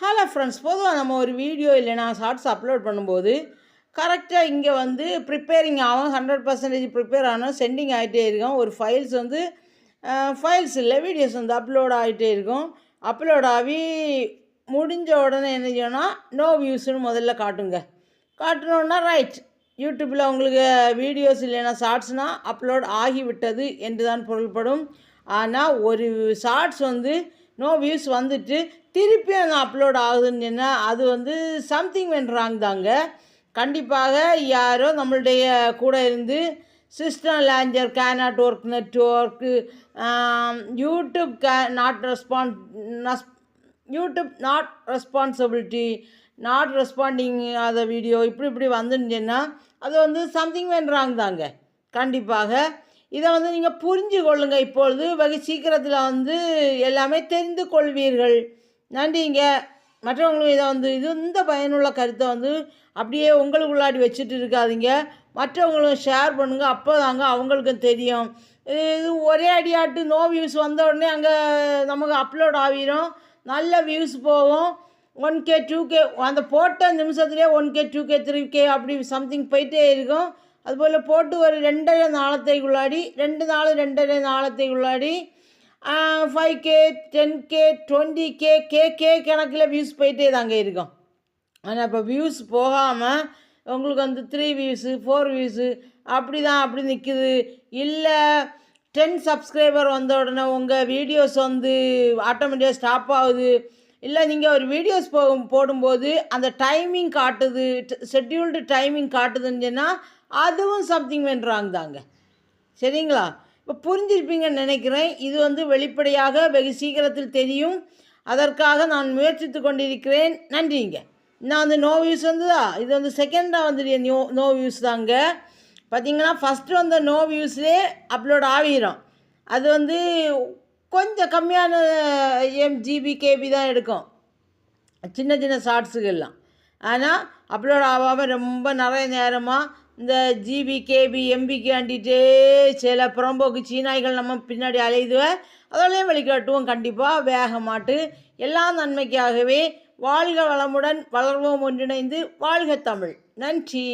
Hello friends பொதுவாக நம்ம ஒரு வீடியோ இல்லைனா ஷார்ட்ஸ் அப்லோட் பண்ணும்போது கரெக்டாக இங்கே வந்து ப்ரிப்பேரிங் ஆகும் ஹண்ட்ரட் பர்சன்டேஜ் ப்ரிப்பேர் ஆகணும் சென்டிங் ஆகிட்டே இருக்கும். ஒரு ஃபைல்ஸ் வந்து ஃபைல்ஸ் இல்லை வீடியோஸ் வந்து அப்லோட் ஆகிட்டே இருக்கும். அப்லோட் ஆகி முடிஞ்ச உடனே என்ன செய்யணும் நோ வியூஸ்னு முதல்ல காட்டுங்க. காட்டணுன்னா ரைட் யூடியூப்பில் உங்களுக்கு வீடியோஸ் இல்லைன்னா ஷார்ட்ஸ்னால் அப்லோட் ஆகிவிட்டது என்று தான் பொருள்படும். ஆனால் ஒரு ஷார்ட்ஸ் வந்து நோ வியூஸ் வந்துட்டு திருப்பி அந்த அப்லோட் ஆகுதுன்னு சொன்னால் அது வந்து சம்திங் வென் ராங் தாங்க. கண்டிப்பாக யாரோ நம்மளுடைய கூட இருந்து சிஸ்டம் லேஞ்சர் cannot work network YouTube K not response YouTube not responsibility not responding ஆத வீடியோ இப்படி இப்படி வந்துன்னு சொன்னால் அது வந்து சம்திங் வென் ராங் தாங்க. கண்டிப்பாக இதை வந்து நீங்கள் புரிஞ்சு கொள்ளுங்க. இப்பொழுது வெகு சீக்கிரத்தில் வந்து எல்லாமே தெரிந்து கொள்வீர்கள். நன்றிங்க மற்றவங்களும் இதை வந்து இது இந்த பயனுள்ள கருத்தை வந்து அப்படியே உங்களுக்குள்ளாடி வச்சுட்டு இருக்காதீங்க. மற்றவங்களும் ஷேர் பண்ணுங்கள் அப்போ தாங்க அவங்களுக்கும் தெரியும். இது ஒரே அடியாட்டு. நோ வியூஸ் வந்த உடனே அங்கே நமக்கு அப்லோட் ஆகிரும். நல்ல வியூஸ் போகும். ஒன் கே டூ கே அந்த போட்ட நிமிஷத்துலேயே one K two K three K அப்படி சம்திங் போயிட்டே இருக்கும். அதுபோல் போட்டு ஒரு ரெண்டரை நாளத்தைக்குள்ளாடி ரெண்டு நாள் ரெண்டரை நாளத்தைக்குள்ளாடி five K ten K twenty K K K கணக்கில் வியூஸ் போயிட்டே தாங்க இருக்கும். ஆனால் இப்போ வியூஸ் போகாமல் உங்களுக்கு வந்து த்ரீ வியூஸு ஃபோர் வியூஸு அப்படி தான் அப்படி நிற்குது இல்லை டென் சப்ஸ்கிரைபர் வந்த உடனே உங்கள் வீடியோஸ் வந்து ஆட்டோமேட்டிக்காக ஸ்டாப் ஆகுது. இல்லை நீங்கள் ஒரு வீடியோஸ் போ போடும்போது அந்த டைமிங் காட்டுது ஷெட்யூல்டு டைமிங் காட்டுதுன்னு சொன்னால் அதுவும் சம்திங் வென்றாங்க தாங்க. சரிங்களா? இப்போ புரிஞ்சிருப்பீங்கன்னு நினைக்கிறேன். இது வந்து வெளிப்படையாக வெகு சீக்கிரத்தில் தெரியும். அதற்காக நான் முயற்சித்து கொண்டிருக்கிறேன். நன்றிங்க. நான் வந்து நோ வியூஸ் வந்ததா? இது வந்து செகண்டாக வந்துடைய நோ நோ வியூஸ் தாங்க. பார்த்தீங்கன்னா ஃபஸ்ட்டு வந்த நோ வியூஸ்லேயே அப்லோட் ஆகிரும். அது வந்து கொஞ்சம் கம்மியான எம் ஜிபி கேபி தான் எடுக்கும். சின்ன சின்ன ஷார்ட்ஸுகள்லாம் ஆனால் அப்லோட் ஆகாமல் ரொம்ப நிறைய நேரமாக இந்த ஜிபி கேபி எம்பிக்கு ஆண்டிகிட்டே சில புறம்போக்கு சீனாய்கள் நம்ம பின்னாடி அலையுதுவ அதோடையும் வெளிக்காட்டுவோம் கண்டிப்பாக வேகமாட்டு. எல்லா நன்மைக்காகவே வாழ்க வளமுடன் வளர்வோம் ஒன்றிணைந்து வாழ்க தமிழ். நன்றி.